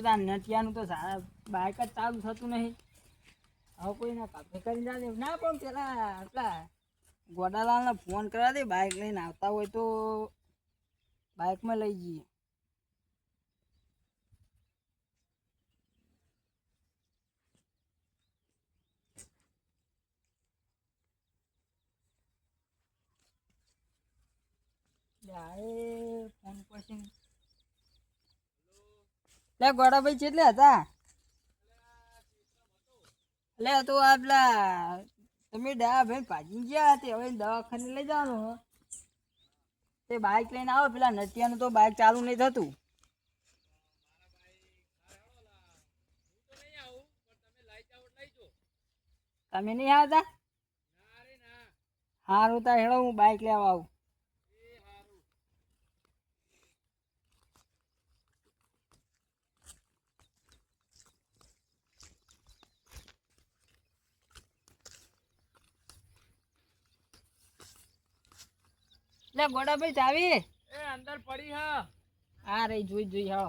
નટિયાનું તો બાઇક જ ચાલુ થતું નહીં. હવે કોઈ ના કાપે. કરી જાય ના, પણ પેલા આપલા ગોડાલાલને ફોન કરા દે. બાઇક લઈને આવતા હોય તો બાઇકમાં લઈ જઈએ. લે ફોન પછી લે, ગોડાભાઈ કેટલે હતા. લે, તો આપલા, તમે ડા ભાઈ ભાજી ગયા હતા હવે દવાખાને લઈ જવાનું તે બાઇક લઈને આવો, પેલા નટિયાનું તો બાઇક ચાલુ નહીં થતું. તમે નહીં આવતા? સારું તા હેડો, હું બાઇક લેવા આવું. લે ગોડાભાઈ ચાવી એ અંદર પડી હા. આ રહી જોઈ જોઈ હા.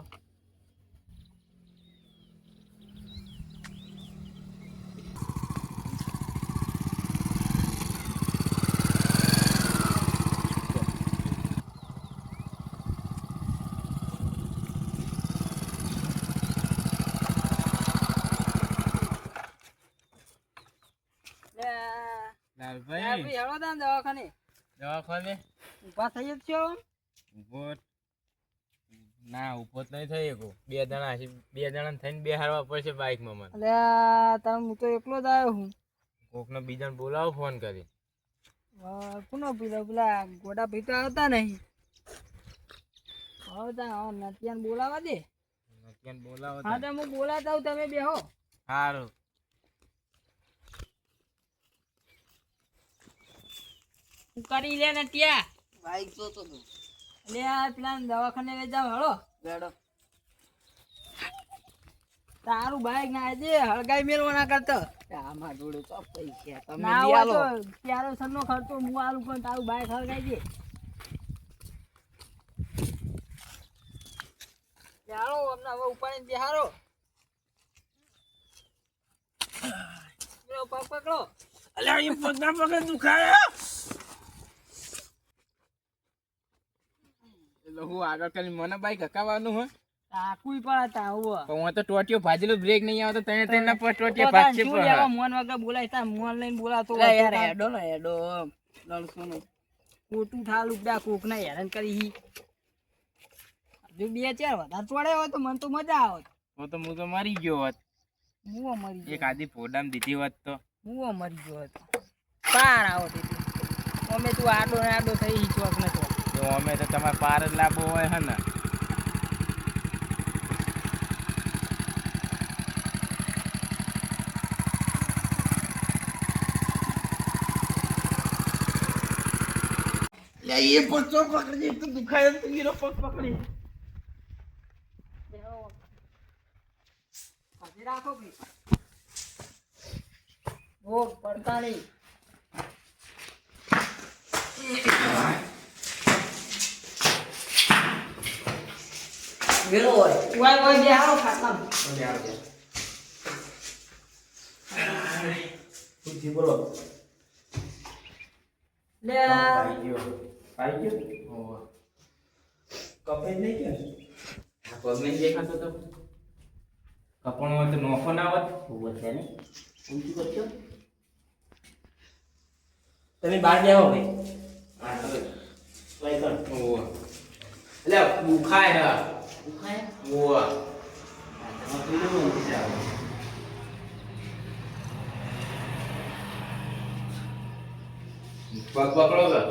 લે, લાલભાઈ. ચાવી હેડો તા ને દવાખાને. દવાખાને? ઊભા થઈ જ છો? ઊભો ના ઊભો જ નહીં થઈ શકો. બે જણા છે બે જણા થઈને બે હારવા પડશે બાઇકમાં મને. અલ્યા તમે હું તો એકલો જ આવ્યો હું. કોકને બીજાને બોલાવો ફોન કરી. કોનો પેલા પેલા ગોડા ભાઈ તો આવતા નહીં. હવે તા નટિયાને બોલાવા દે. નટિયાને બોલાવો હા તો. હું બોલાતા આવું તમે બેહો. સારું કરી લે નટિયા બાઈક જોતો તો. લે આ પેલા દવાખાને લઈ જાવ હળો ગાડો તારું બાઈક ના આજે હળગાઈ મેળવો ના કરતો આમાં જોડે તો પૈસા તમે ના હોય તો ત્યારે સરનો ખર્ચો હું આલું પણ તારું બાઈક હળગાઈ દે. ચાલો અમને હવે ઉપાડીને બિહારો પગ પકડો. અલ્યા એ પગના પગ દુખાય એટલે હું આગળ કરી મને બાઈક હકાવવાનું હોય આકુઈ પડે તા આવું પણ હું તો ટોટીઓ ભાજેલો બ્રેક નહીં આવતો તને તને પર ટોટીઓ ભાગશે શું પણ મોન વગર બોલાય તા મોન લઈને બોલાતો હોય યાર એડો ને હેડો લડશું નું ખોટું ઠાલું બધા કોક ના હેરાન કરી હી. જો બે ચાર વધારે ચોડે હોય તો મને તો મજા આવત. હું તો હું તો મરી ગયો હોત. હું મરી એક ગયો આધી ફોડામ દીધી હોત તો. હું મરી ગયો હોત. પાર આવો તેથી અમે તું આડો ને આડો થઈ ચોક ને તો તો અમે તો તમારે પાર જ લાવવો હોય હે ને. લે એ પચો પકડી તો દુખાય તો ગીરો પગ પકડી. હજી ભોગ ભાઈ. ઓ પડતા નહીં વેલો હોય. ઉવાય ઉવાય બે હારો બુદ્ધિ બોલો. લે. પાઈ ગયો. કપે નહીં કે? આ પગ નહીં દેખાતો તો. કપણ હોય તો નોખો ના હોત ઊભો છે ને. ઊંચું કરજો તમે બહાર જાઓ ભાઈ હા તો ભાઈ કર ઓવો એટલે દુખાય હે ઓવો આ તમારે પેલું ઊંચું જાઓ પગ પકડો તો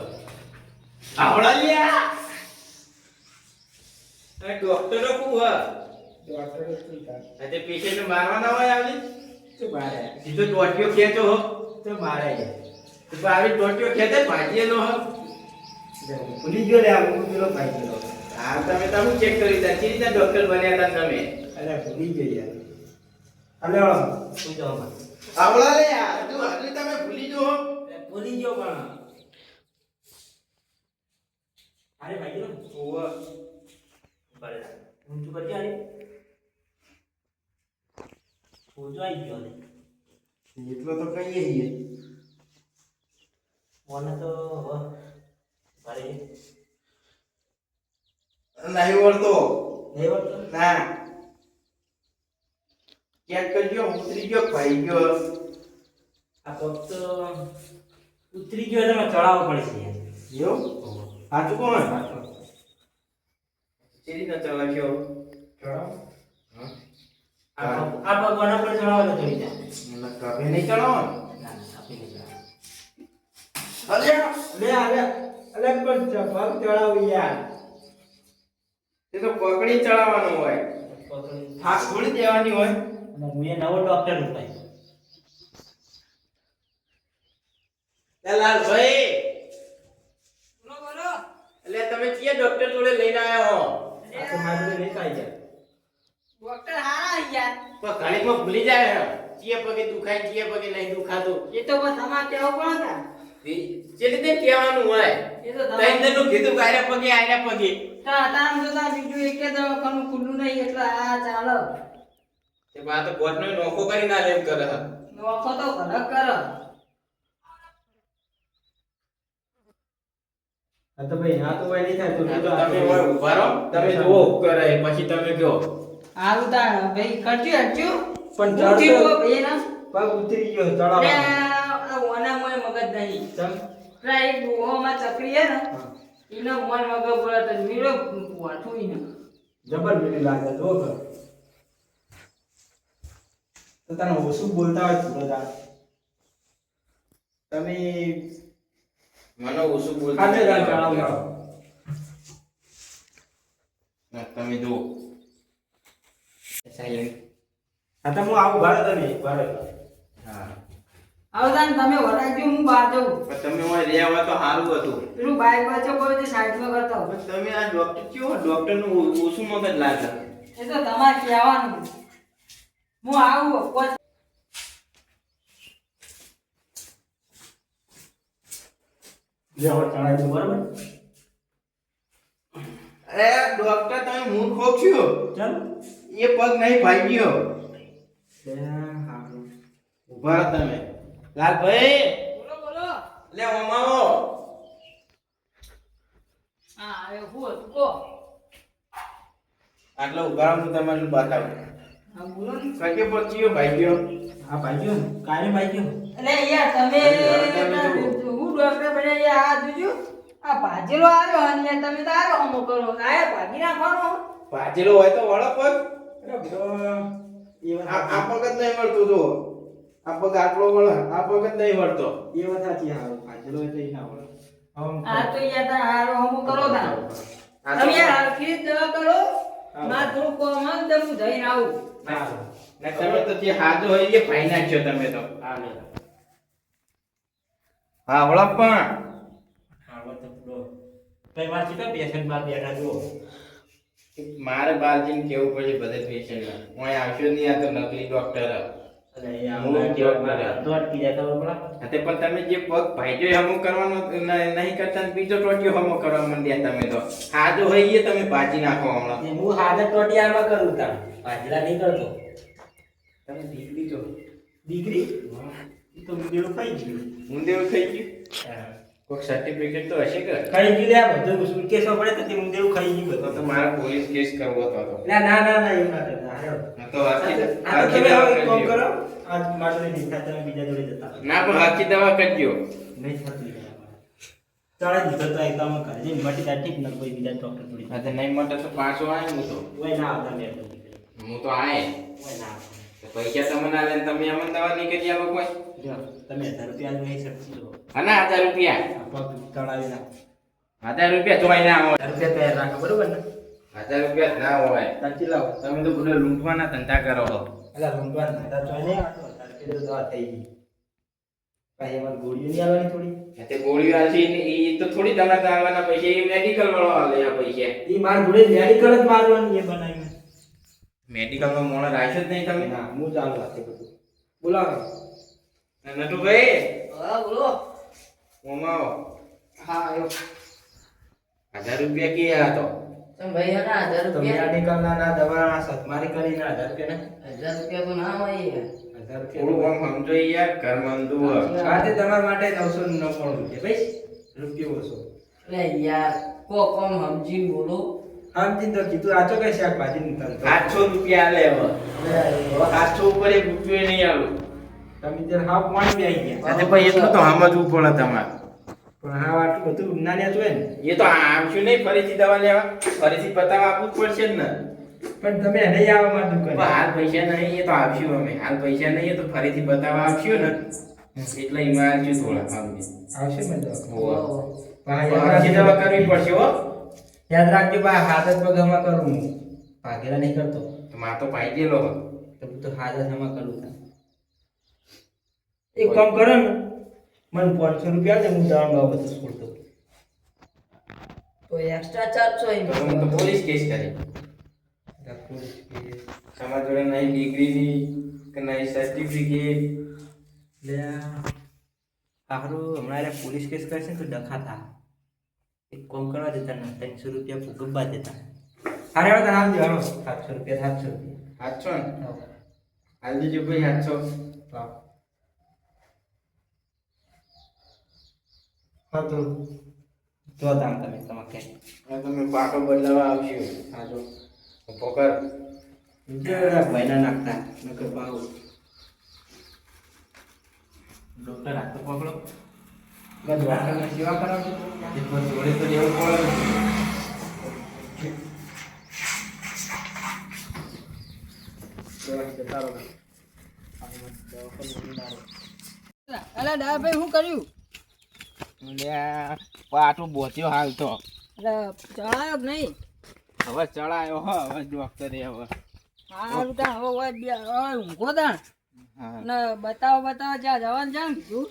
આવડા લ્યા એ ડોક્ટરો કુ હ ડોક્ટર શું થાય આજે પેશન્ટ મારવાના હોય આવી તો મારે સીધો ટોટીઓ ખેંચો હો તો મારે તો આવી ટોટીઓ ખેંચે ભાજીએ નો હો ભૂલી ગયો લે આ પેલો ભાઈ ગયો આ તમે તમે ચેક કરી તા કેવી રીતે ડોક્ટર બન્યા હતા તમે? અરે ભૂલી ગઈ યાર. હલો શું જવાબ આવડા લે યાર તું આટલી તમે ભૂલી જો ભૂલી ગયો પણ. અરે ભાઈ જો ઓવો. બરાબર ઊંચું કરજે અરે સોજો આવી ગયો ને. એટલો તો કહીએ છીએ. મને તો હવે મારે નહીં વળતો. નહીં વળતો? ના. ક્યાંક કરજો ઉતરી ગયો ભાઈ ગયો. આ પગ તો ઉતરી ગયો એટલે ચડાવવો પડશે એવું? સાચું કોણ? સાચું. રીતના ચલાવ્યો આ પગ આ પગ કોના પર ચડાવવાનો ચડી જાય કભે નહીં ના? ચડાવવાનો. અલ્યા લે આ લે અલે પણ પગ ચડાવું યાર. એ તો પકડી ચડાવવાનું હોય. થાક છોડી દેવાની હોય. અને હું એ નવો ડોક્ટર ઉપાય લાલભાઈ. બોલો બોલો. એટલે તમે કયા ડોક્ટર જોડે લઈને આવ્યા હો? આ તો મારી નહીં ખાઈ જાય. ડોક્ટર હારા યાર. પણ ઘણીમાં ભૂલી જાય હે. ચિયા પગે દુખાય ચિયા પગે નહીં દુખાતું. એ તો બસ તમારે કેવું પણ હતા જે રીતે કહેવાનું હોય. એ તો તનું કીધું કે પગે આયરા પગે. તો જોતા બીજું એક દવાખાનું ખુલ્લું નહીં એટલે આ ચાલો. તે બા તો ગોઠનો નોખો કરી ના લેમ કરે. નોખો તો ઘર કરો. તો ભાઈ ના તો ભાઈ નહીં થાય તો આ કીધું તો આ તમે હોય ઊભા રહો. તમે જુઓ કરે પછી તમે કહો. હારું તાણ ભાઈ કરજો હટજો. પણ ચડતો- ભાઈ ના પગ ઉતરી ગયો ચડાવવાનો. ઓના મોય મગજ નહીં. ચમ. એક ડોહોમાં ચકરી હે ને. એનો મોય મગજ બોલે તો મીરો વાઠું ઈને જબર મીઠી લાગે જો કર તો તને ઓછું બોલતા હોય દાડ તમે મને ઓછું બોલતા આજે. ના, તમે સાયલેન્ટ હા તો હું આવું ભારે તમે ભારે હા. હવે તાણ તમે વરાજો હું બહાર જઉં. પણ તમે હોય રહ્યા હોય તો સારું હતું. પેલું બાઈક વચ્ચે કોઈ તે સાઈડમાં કરતો પણ તમે આ ડોક્ટર કયો ડોક્ટરનું ઓછું મગજ લાગે. એ તો તમારે કહેવાનું. હું આવું કોઈ અરે ડોક્ટર તમે મૂર્ખો છો ચાલ. એ પગ નહીં ભાઈ ગયો ઊભા તમે. લાલભાઈ? બોલો બોલો. લે ઓમાવો હા એ હું હતું કો. આટલો ઊભા હું તમને બતાવું. હા બોલો ને. કકે પર ચિયો હા ભાઈ ગયો કાલે ભાઈઓ. અરે યાર તમે તમે હું ડોક્ટર બને યાર આ જોજો. આ ભાજેલો આવ્યો અને તમે તો આવ્યો હમો કરો. આયા ભાગી નાખવાનો. ભાજેલો હોય તો વળો પગ અરે બ્રો એ વાત આ આ પગ જ નહીં મળતું જો આ પગ આટલો વળે આ પગ જ નહીં વળતો. એ વાત સાચી હારું ભાજેલો એટલે ના વળે. આ તો યાર તા હારો હમો કરો તા આ તો તમે યાર હરખી દવા કરો. હા. માર થોડું કોમ આવે તો હું જઈને આવું. ના ને તમે તો જે હાજો હોય એ ભાઈ નાખ્યો તમે તો. હા લે હા વળો પણ. હા તો બ્રો કઈ વાત છે કે પેશન્ટ બાદ બેઠા જુઓ? મારે બાલજીને કેવું પડે બધે પેશન્ટ હું આવશો નહીં આ તો નકલી ડોક્ટર પણ તમે જે પગ ભાઈજો હમો કરવાનો નહીં કરતા બીજો ટોટિયો હમો કરવા માંડ્યા તમે તો. હાજો હોય એ તમે ભાજી નાખો હમણાં. હું હાજર ટોટિયામાં કરું તા ભાજલા નહીં કરતો. તમે દીકરી છો. દીકરી? તો ગયું. મુંદેવું થઈ ગયું? કોઈક સર્ટિફિકેટ તો હશે કે? ખાઈ ગયું લે આ બધું સુટકેસો પડે તો તે મુંડેલું ખાઈ ગયું. બધું તો મારા પોલીસ કેસ કરવો હતો તો. ના ના ના ના એવું ના કરતા. તો આ તો તમે હવે એક કરો. આજ મારે નહીં થાય તમે બીજા જોડે જતા ના પણ આખી દવા કરજો. નહીં થતી. ચાલે દીધો તો એકદમ કરજે મટી જાય ઠીક ને કોઈ બીજા ડોક્ટર જોડે હા તો નહીં મટે તો પાછો આય હું તો. ઓય ના આવતા મેં હું તો આય. ઓય ના પૈસા તમને ને તમે અમદાવાદ દવા આવો કોઈ. જો તમે હજાર રૂપિયા નહીં શકશો. જો હજાર રૂપિયા? પગ હજાર ના હોય. રૂપિયા તૈયાર રાખો બરોબર ને? હજાર રૂપિયા ના હોય. સાચી લાવો. તમે તો બધા લૂંટવાના ધંધા કરો છો. અલા રૂંગવા નાતા નહીં હજાર રૂપિયા દવા થઈ ગઈ પછી એમાં ગોળીઓ નહીં આવવાની થોડી? તે ગોળીઓ આલશે એ તો થોડી તમને આવવાના પૈસા એ મેડિકલ વાળો આવે આ પૈસા. એ મારા જોડે મેડિકલ જ મારવાની એ બનાવીને. મેડિકલમાં નો મોણો રાખ્યો જ નહીં તમે? ના હું ચાલુ રાખે બધું. બોલાવો. નટુભાઈ હા બોલો. ઓમાવો હા આવ્યો હજાર રૂપિયા કે હતો ચમ ભાઈ હના હજાર તો રૂપિયા? મેડિકલના ના દવાના સતમારી કરીને હજાર રૂપિયા હજાર રૂપિયા તો ના હોય હજાર થોડું આમ સમજો યાર ઘર મંદુ. આજે તમારા માટે નવસો નવ્વાણું રૂપિયા. ભાઈ રૂપિયો ઓછો. એટલે યાર કો કોમ સમજી બોલો. સમજી તો કીધું આચો કઈ શાકભાજી નું તંત્ર આઠસો રૂપિયા લે હવે. હવે આઠસો ઉપર એક રૂપિયો નહીં આલું. તમે જરા હાવ પાણી બે આવી ગયા. સાથે ભાઈ એટલું તો સમજવું પડે તમારે. પણ હા આટલું બધું જ્ઞાન હતું ને. એ તો આવશું નહીં ફરીથી દવા લેવા. ફરીથી બતાવવા આપવું પડશે ને. પણ તમે નહીં આવવા માં પણ હાલ પૈસા નહીં એ તો આવશું અમે. હાલ પૈસા નહીં એ તો ફરીથી બતાવવા આવશું ને. એટલે એમાં આવશું થોડા આવશે ને તો હોવે. પણ પણ યાદ હજી રાખજો. દવા કરવી પડશે હો. યાદ રાખજો બા હાથ જ પગમાં કરું હું. ભાગેલા નહીં કરતો. તો માં તો પાઈ ગયેલો તો હું તો હાથ જ કરું. એક કામ કરો ને મને પાંચસો રૂપિયા આપજો, હું દવા બાબત છોડતો તો એક્સ્ટ્રા ચાર્જ છો એમ. તો હું તો પોલીસ કેસ કરી. તમારા જોડે નહીં ડિગ્રી ની કે નહીં સર્ટિફિકેટ લે હારું હમણાં પોલીસ કેસ કરશે ને તો ડખા થા. એક કામ કરવા દેતા ને ત્રણસો રૂપિયા ભૂગવવા દેતા. અરે હવે તને આપજો હાલો સાતસો રૂપિયા સાતસો રૂપિયા. સાતસો ને. હાલ દીજો ભાઈ સાતસો? હા તો. જો તામ તમે તમારે તમે પાકો બદલાવા આવશો. હા જો પોકર જરા ભાઈના નાખતા નકર ભાવ ડોક્ટર હાથ તો પકડો. બસ ડોક્ટરને સેવા કરાવજો એકવાર જોડે તો રહેવું પડે. અલા ડા ભાઈ શું કર્યું? લ્યા, બોચ્યો બોત્યો હાલ તો. ચડાયો નહીં? હવે ચડાયો હવે ડોક્ટરે હવે. તા હવે ઊંઘો તા ને બતાવો બતાવો જ્યાં જવાનું જાણ કીધું.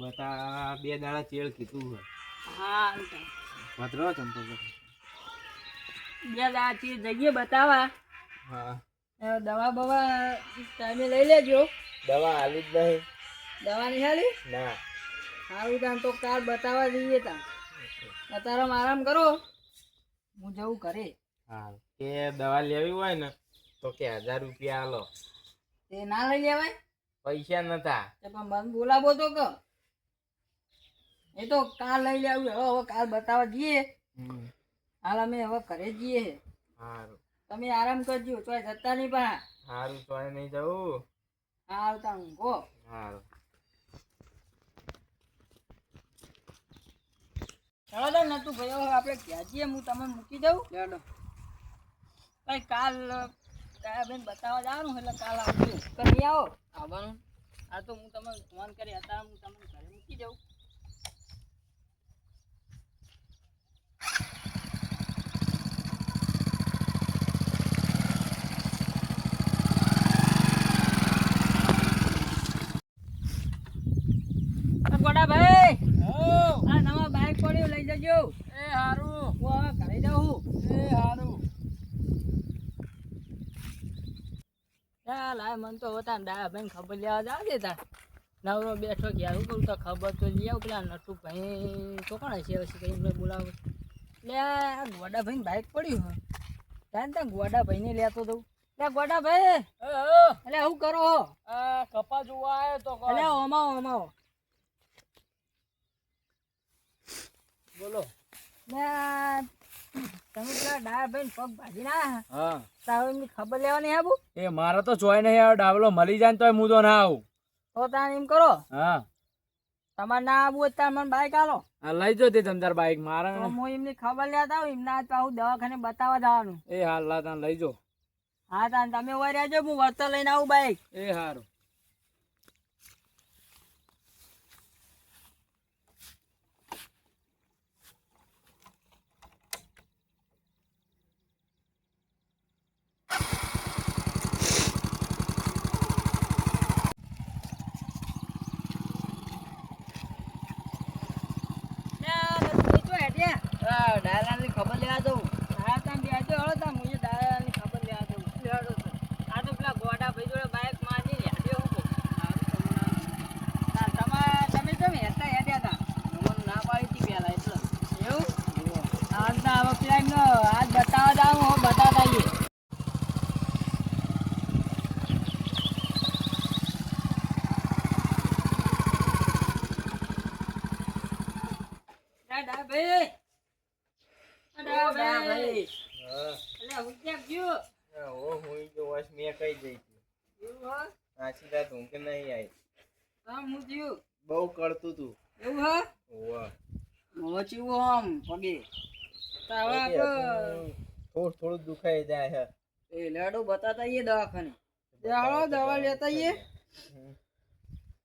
બતા બે દાડા ચેડ કીધું હે તા. ચંપો બે દાડા ચેડ જગ્યાએ બતાવા. હા. દવા બવા ટાઈમે લઈ લેજો. દવા આવી જ નહીં. દવા નહીં હાલી? ના. સારું તાન તો કાલ બતાવવા જઈએ તા અત્યારે આરામ કરો. હું જવું ઘરે. હા કે દવા લેવી હોય ને તો કે હજાર રૂપિયા આલો. તે ના લઈ લેવાય? પૈસા નતા. તે પણ મને બોલાવો તો કે. એ તો કાલ લઈ લેવું હવે હવે કાલ બતાવવા જઈએ. હાલ અમે હવે ઘરે જઈએ. હારું. તમે આરામ કરજો તો જતા નહીં પા હારું ચોય નહીં જવું. હા આવતા ઊંઘો હારું. ચાલો તો નતું ભાઈ આપણે ક્યાં જઈએ હું તમને મૂકી દઉં? ચાલો ભાઈ કાલ બેન બતાવવા જવાનું એટલે કાલ આવજો. કરી આવો. આવવાનું? આ તો હું તમને ફોન કરી અત્યારે હું તમને ઘરે મૂકી દઉં. ગોડા ભાઈ. આ નવા પડ્યું લઈ જજો. એ હારું. હું હવે ઘરે જાઉં. એ હારું. લાય મને તો હોતા ને ડા ભાઈ ખબર લેવા જાવ દે તાર. નવરો બેઠો ગયા હું કહું તો ખબર તો લઈ આવ પેલા નટુ ભાઈ તો કોણ હશે હશે કઈ એમને બોલાવો. લે ગોડા ભાઈ બાઇક પડ્યું હે ત્યાં ત્યાં ગોડા ભાઈને લેતો દઉં. લે ગોડા ભાઈ એટલે શું કરો? કપા જોવા આવ્યો તો એટલે ઓમાવો ઓમાઓ બોલો. તમે પેલા ડાયા ભાઈ પગ ભાજી ના હા. તારો એમની ખબર લેવાની આવું એ મારે તો ચોય નહીં આવે ડાબલો મળી જાય તો હું તો ના આવું. તો તાણ એમ કરો. હા. તમારે ના આબુ હોય તાર મને બાઈક આલો. લઈ જો તે તમતાર બાઈક મારા હું એમની ખબર લેતા આવું એમના આજ પાછું દવાખાને બતાવવા જવાનું. એ હાલ લા તાન લઈ જો. હા તાન તમે હોય રહેજો હું વળતર લઈને આવું બાઈક એ હા ખબર લેવા જવું હા તમે બેજો હળો તમે હું ખબર લેવા જવું લેવાડો છું. તો પેલા ગોડા ભાઈ જોડે બાઇક મારી હેડ્યો હું તમે તમે કેમ હેતા હેડ્યા હતા મને ના પાડી હતી પહેલાં એટલે. એવું? આજ તો હવે પેલા આજ બતાવવા જાઉં, હું બતાવતા આવીએ. ભાઈ! અરે ઉઠ્યા ગયો? ઓ હું જો વસ મેં કઈ જઈ હતી હો? આછી રાત ઊંઘ નહીં આવી કામ હું થયું બહુ કરતું તું. એવું હો? ઓવા પગે. થોડું થોડું દુખાઈ જાય હે. એ લાડુ બતાતા આઈએ દવાખાને. દવા લેતા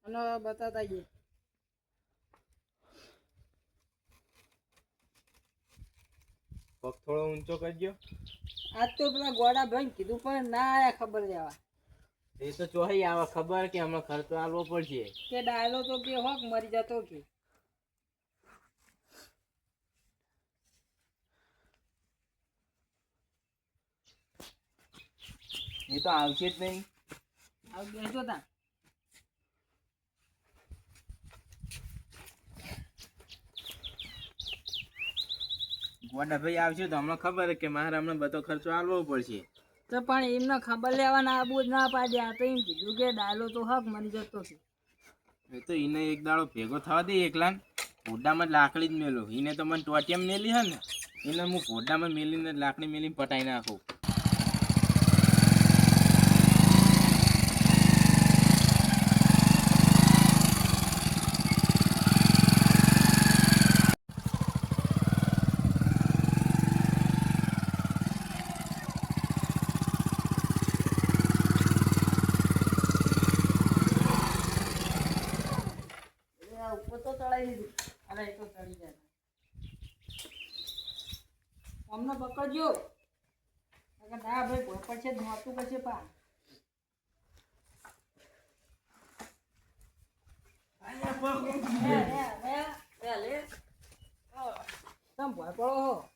અને બતાતા આઈએ. પગ થોડો ઊંચો કરજો. આજ તો પેલા ગોડા ભાઈ કીધું પણ ના આયા ખબર લેવા. એ તો ચોહી આવે ખબર કે હમણાં ખર્ચો આલવો પડશે. કે ડાયલો તો કે હોક મરી જતો કે. એ તો આવશે જ નહીં. આવ બેસો તા ગોડા ભાઈ આવશે તો હમણાં ખબર કે મારે હમણાં બધો ખર્ચો આલવો પડશે. તો પણ એમને ખબર લેવાના આબુ જ ના પાડ્યા આ તો એમ કીધું કે ડાયલો તો હક મરી જતો છે. એ તો એને એક દાડો ભેગો થવા દે એકલા ભોડામાં લાકડી જ મેલો. એને તો મને ટોટિયમ મેલી હે ને. એને હું ભોડામાં મેલીને લાકડી મેલીને પટાઈ નાખું એ આ ચડાવી દીધું અમને પકડજો ના ભાઈ ભોપર છે નહોતું કરશે પા તમે હો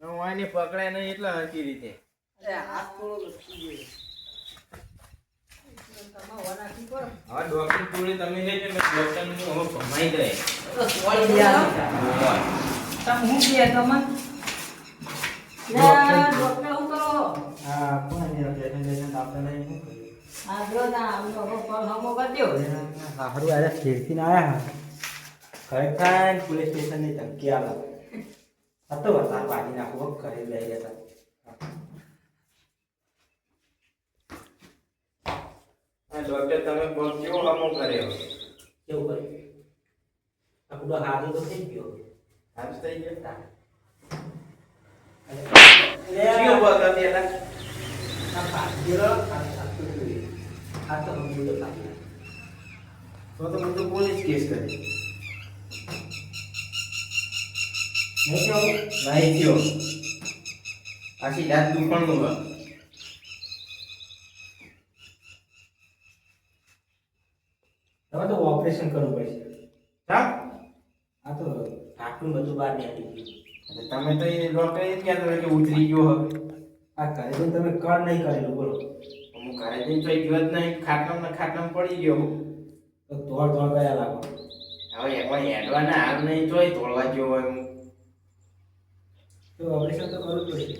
હું આને પકડાય નહીં એટલે હરકી રીતે હાથ થોડો લપસી ગયો. કરો. ડોક્ટર ને હવે દે તો સોળી ગયા. તમે હું ડોક્ટર શું કરો હા કોણ છે પેશન્ટ પેશન્ટ આવતા નહીં આ જો ના, આમનો હવે પગ હમો કરી દ્યો. હારું આજે ખીરથી આયા ખરેખર પોલીસ સ્ટેશનની ધમકી આવે હતો તો વરસાદ પાડી નાખો ઘરે લઈ જતા કે તમે પગ કેવો હમો કર્યો? કેવું કરે આપણો હાથ તો થઈ ગયો. હાથ થઈ ગયો? લે કેવો પગ હતો એલા? આ પાછળ આ સાચું જોયું. આ તો હું બોલો પાછળ. તો તો તો પોલીસ કેસ કરી. નહીં કેવું? નહીં થયો. આખી રાત દુખણનું હોય હવે તો ઓપરેશન કરવું પડશે. હા આ તો આટલું બધું બહાર નીકળી ગયું. તમે તો એ ડોક્ટર એ જ કહેતા હતા કે ઉતરી ગયો હવે. આ ઘરે જઈને તમે કર નહીં કરેલું બોલો. હું ઘરે જઈને તો ગયો જ નહીં ખાટલામાં ને ખાટલામાં પડી ગયો. તો દોડ દોડ ગયા લાગો. હવે એમાં હેડવાના હાલ નહીં તોય તોડવા ગયો હોય હું. તો ઓપરેશન તો કરવું જ પડશે.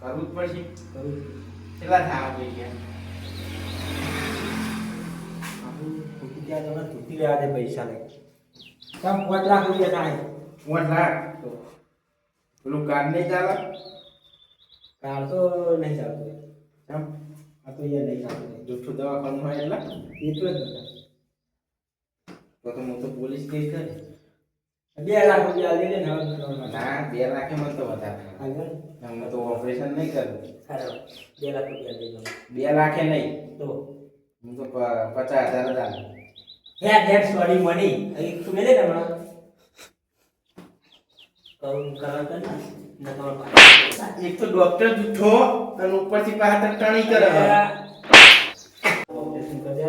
કરવું જ પડશે. કરવું. કેટલા થવા જોઈએ? ત્યાં તમે તૂટી રહ્યા છે પૈસા લઈ. તમે પાંચ લાખ રૂપિયા ના પાંચ લાખ? તો. પેલું કાર્ડ નહીં ચાલે? કાર તો નહીં ચાલતું. એમ આ તો અહીંયા નહીં ચાલતું. જૂઠું દવાખાનું હોય એટલે? એટલું જ તો તો હું તો પોલીસ કેસ કરી. બે લાખ રૂપિયા લઈ લે ને ના બે લાખે મને તો વધારે અમે તો ઓપરેશન નહીં કરવું સારું. બે લાખ રૂપિયા બે લાખે નહીં. તો. હું તો પચાસ હજાર જ આલું. હે ધેટ સોરી મની અહીં તું મેલે ને હમણાં? કરું કરવા કર ને ન એક તો ડોક્ટર જુઠ્ઠો અને ઉપરથી પાછા ટણી કરે. ઓપરેશન કરી દે.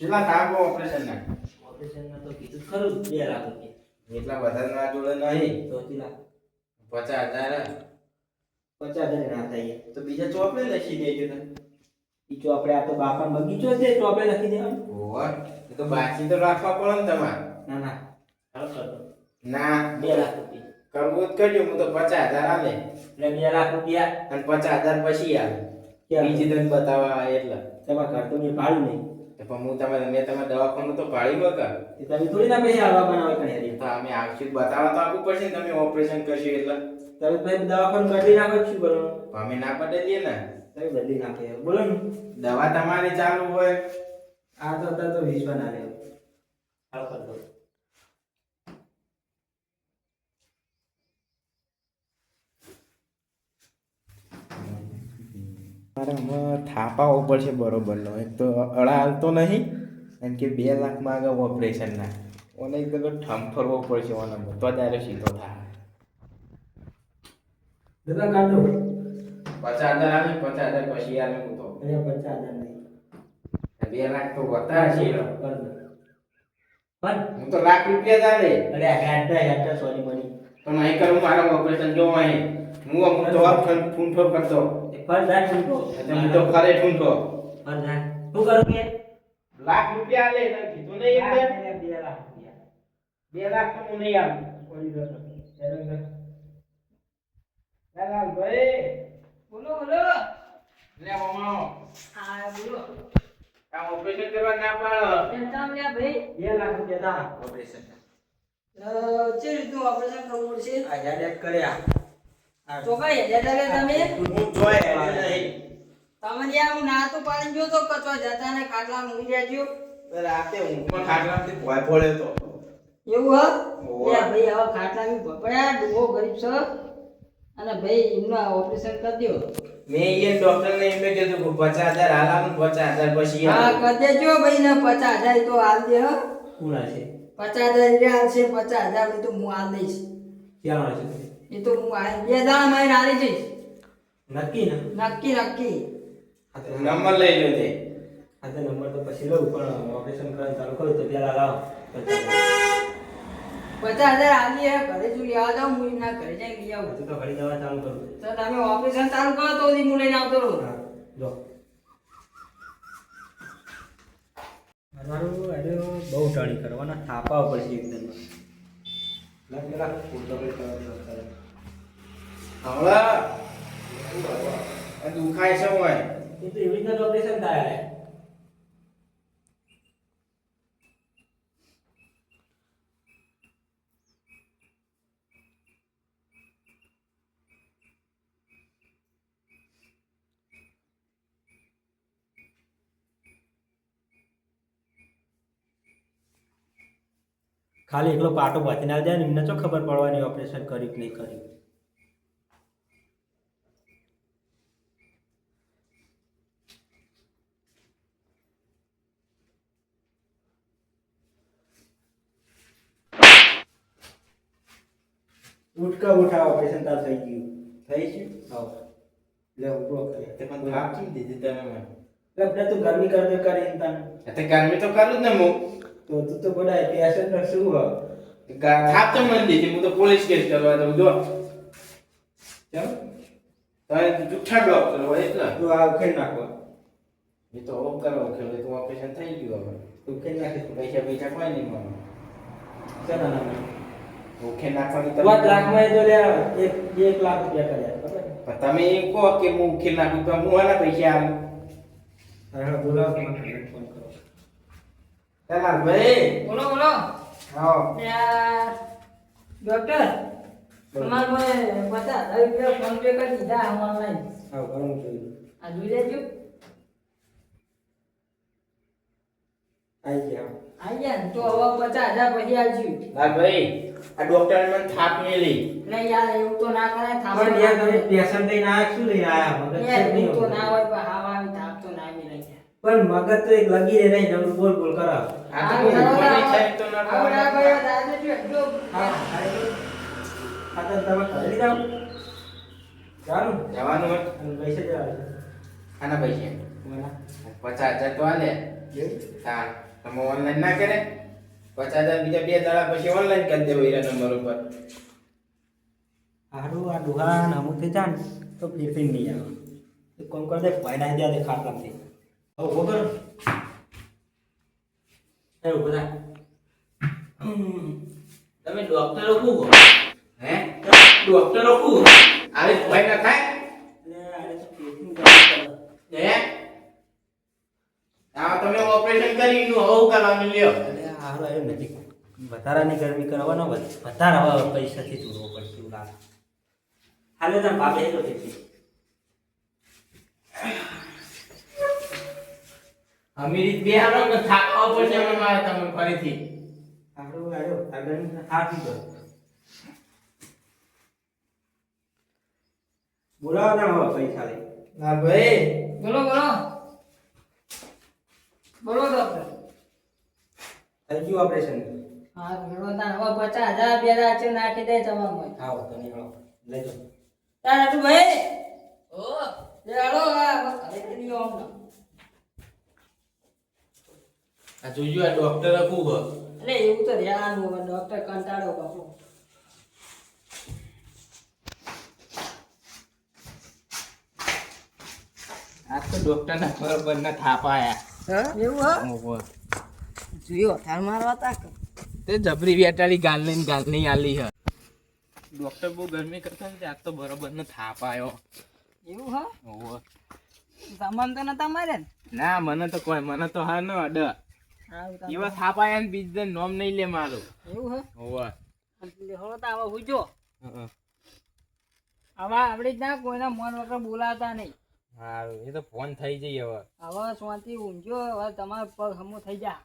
કેટલા થાકો ઓપરેશન ના? ઓપરેશનમાં તો કીધું ખરું બે લાખ એટલા વધારે ના જોડે નહીં. તો કેટલા પચાસ હજાર. પચાસ હજાર ના થાય તો બીજા ચોપડે લખી દેજો ને. ઈ આપણે આ તો બાપાનો બગીચો છે તો આપણે લખી દેવાનું. ઓહો, એ તો બાકી તો રાખવા પડે ને તમારે. ના ના. કર. ના. બે લાખ રૂપિયા. કરવું જ કરજો હું તો પચાસ હજાર આવે એટલે બે લાખ રૂપિયા. અને પચાસ હજાર પછી આવે? બીજી તને બતાવવા આવે એટલે. તમારે ઘર તો મેં પાડ્યું નહીં. તો પણ હું તમે મેં તમે દવાખાનું તો પાડી બકા એ તમે થોડી ના પૈસા આવવા બનાવે કઈ તો અમે આવશું બતાવવા તો આપવું પડશે ને તમે ઓપરેશન કરશો એટલે. તમે દવાખાનું બદલી નાખો શું કરવાનું? અમે ના બદલીએ ને. તમે બદલી નાખે. બોલો ને. દવા તમારી ચાલુ હોય. આ તો અત્યારે તો વિશ્વ ના રહ્યો હાલ કર. દો મારે હમણાં થાપાવો પડશે બરોબરનો. એક તો અડા હાલતો નહીં કારણ કે બે લાખ માંગે ઓપરેશનના ઓને એક તો ઠમ ફરવો પડશે ઓને બધો ત્યારે સીધો થાય. દાદા કાઢ. પચાસ હજાર આવે પચાસ હજાર પછી આવે હું તો. પચાસ હજાર નહીં. બે લાખ તો પણ હું તો લાખ રૂપિયા જ આવે અરે સોરી મની. તો નહીં કરું મારા ઓપરેશન જો અહીં. હું અમુક તો આ કરતો એટલે હું તો ખરે ઠૂંઠો શું કરું કે? લાખ રૂપિયા લે તો કીધું નહીં એટલે બે લાખ રૂપિયા. બે લાખ તો હું નહીં આવું દો લાલ ભાઈ બોલો બોલો. લે મામા. હા બોલો. આ ઓપરેશન કરવા ના પાડો. એમ તામ ભાઈ? 2 લાખ રૂપિયા ઓપરેશન ચે રીતનું ઓપરેશન કરવું પડશે? આ હેડ હેડ કર્યા તો કઈ હેડે તમે? હું જોય એટલે નહીં. હું ના તો પાડીને કચવા જતા ને કાટલા મૂકી જાજો રાતે ઊંઘમાં ખાટલામાંથી ભોય પડ્યો તો. એવું હા? ભાઈ હવે ખાટલા ભપડ્યા ડુંગો ગરીબ છે. અને ભાઈ એમનું ઓપરેશન કરી દો મેં એ ડોક્ટર ને એમ કીધું કે પચાસ હજાર હાલાનું પચાસ હજાર પછી હા. કરી દેજો ભાઈ ને પચાસ હજાર તો હાલ દે હો. કોણ છે? પચાસ હજાર એટલે હાલશે પચાસ હજાર તો હું હાલ દઈશ. ક્યાં છે એ તો હું આ બે દાડા માં હાલી જઈશ. નક્કી ને? નક્કી નક્કી. હા તો નંબર લઈ લો તે. હા તો નંબર તો પછી લઉં પણ ઓપરેશન કરવાનું ચાલુ કરું તો પહેલાં લાવો. પચાસ હજાર હે ઘરે જો લેવા જાઉં હું ના ઘરે જઈ લઈ આવું. તો ઘરે દવા ચાલુ કરું. તો તમે ઓપરેશન ચાલુ કરો તો હું લઈને આવતો રહું. હા જો. મારું આજે બહુ ટાળી કરવાના થાપા પડશે એકદમ લાખ લાખ કરે હમણાં દુખાય છે હોય એ તો એવી રીતના ઓપરેશન થાય. ખાલી એકલો પાટો બાંધીને ના જાય ને એમને ચો ખબર પડવાની ઓપરેશન કર્યું કે નહીં કર્યું? ઉઠકા ઉઠા ઓપરેશન તાર થઈ ગયું. થઈ છે? હા. લે ઊભો કરે તે પણ કેમ દીધી તમે મને. એટલે તું ગરમી કરતો કરી તને. આ ગરમી તો કરું જ ને હું. તો તું તો બડાય કે આ ને શું હોય ગા- થાપ તો મને દીધી હું તો પોલીસ કેસ કરવા દઉં જો. કેમ? તારે જુઠ્ઠા ડોક કરો એટલે. તું આ ઉખેડ નાખો એ તો ઓપ કરો ખેલો તો ઓપરેશન થઈ ગયું હવે. તું ઉખેડ નાખી પૈસા પૈસા કોઈ નહીં મને ચાલો ના ઓકે નાખવાની તો વાત લાખમાં તો લે એક એક લાખ રૂપિયા કર્યા ખબર તમે એમ કહો કે હું ઉકેલ નાખું તો હું આના પૈસા આલું હવે બોલાવો કે મને ફોન કરો ચાલ ભાઈ. બોલો બોલો. આવો યાર ડોક્ટર તમારે પચાસ હજાર રૂપિયા ફોન પે કરી દીધા ઓનલાઈન હા કરું છું આ જોઈ લેજો. આઈ ગયા. આઈ ગયા તો હવે પચાસ હજાર પછી આવજો. લાલ ભાઈ આ ડોક્ટર મને થાપ મેલી. નહીં યાર એવું તો ના કરાય થાપ પણ યાર તમે પેશન્ટ લઈને આયા શું લઈને આયા મગજ નહીં તો ના હોય પણ હાવ આવી થાપ તો ના બી નહીં પણ મગજ તો એક લગી રહે નહીં નવરું બોલ બોલ કરાવ. આ તો કોઈ થાય તો ના આવડા ભાઈ ભાઈઓ જો જો. હા હા તો તમે કરી જાઓ ચાલો જવાનું હોય. અને પૈસા જવા આના પૈસા. પચાસ હજાર તો આલે. હા તમે ઓનલાઈન ના કરે. પચાસ હજાર બીજા બે દાડા પછી ઓનલાઈન કરી દેવો હીરા નંબર ઉપર. હારું આ દુહાન અમુકથી જાન તો ફીરથી નહીં આવે. કોમ કરી દે ભાઈ નાખી દે ખાટલામાંથી હવે ઊભો કરો. એ ઊભો થા તમે ડોક્ટરો કુ હો? ડોક્ટરો કુ આવે ભય ના થાય? હે? આ તમે ઓપરેશન કરી નું હવું કરવાનું લ્યો. હારું આવ્યું નથી વધારાની ગરમી કરવાનો વધારા પૈસાથી જોડવો પડશે લાગે. હાલે તાર બાપે અમીરી બે હાલો ને થાકવા પડશે હવે મારે તમે ફરીથી. આપણું આવ્યો આગળ હાથી ગયો બોલાવો ના હવે પૈસા લઈ ના ભાઈ. બોલો બોલો. બોલો ડોક્ટર થઈ ગયું ઓપરેશન હા ભેળો ના હવે પચાસ હજાર બે હજાર છે નાખી દે તમામ આવો તો નીકળો લઈ જાઓ તાર હતું ભાઈ ઓ. એ હાલો આ હવે તે દીવો હમણાં આ જોજો આ ડોક્ટર અકુ હ એટલે એવું તો ધ્યાન હોય ડોક્ટર કંટાળો બાપુ આ તો ડોક્ટર ના બરોબર ના થાપાયા એવું હા? જોયો થાર મારવા તાક તે જબરી વેટાળી ગાલ લઈને ગાલ નહીં આલી હ. ડોક્ટર બહુ ગરમી કરતા ને આજ તો બરોબર નો થાપાયો એવું હા? ઓહો. સામાન તો નતા મારે ના મને તો કોઈ મને તો હા ન અડ. એવા થાપાયા ને બીજ નોમ નહીં લે મારું. એવું હા? ઓહો. એટલે તો આવા હુજો. આવા આપણે જ ના કોઈના મન વગર બોલાતા નહીં. સારું એ તો ફોન થઈ જઈ હવે. હવે શાંતિ ઊંઘજો હવે તમારો પગ હમો થઈ જા.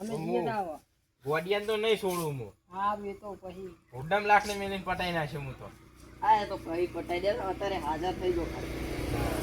અમે. જઈએ તો હવે ગોડિયાને તો નહીં છોડું હું. હા એ તો પછી. હુડમ લાખ ને મેને પટાઈ નાખ્યો હું તો. હા એ તો પછી પટાઈ દે અત્યારે હાજર થઈ ગયો ખાલી.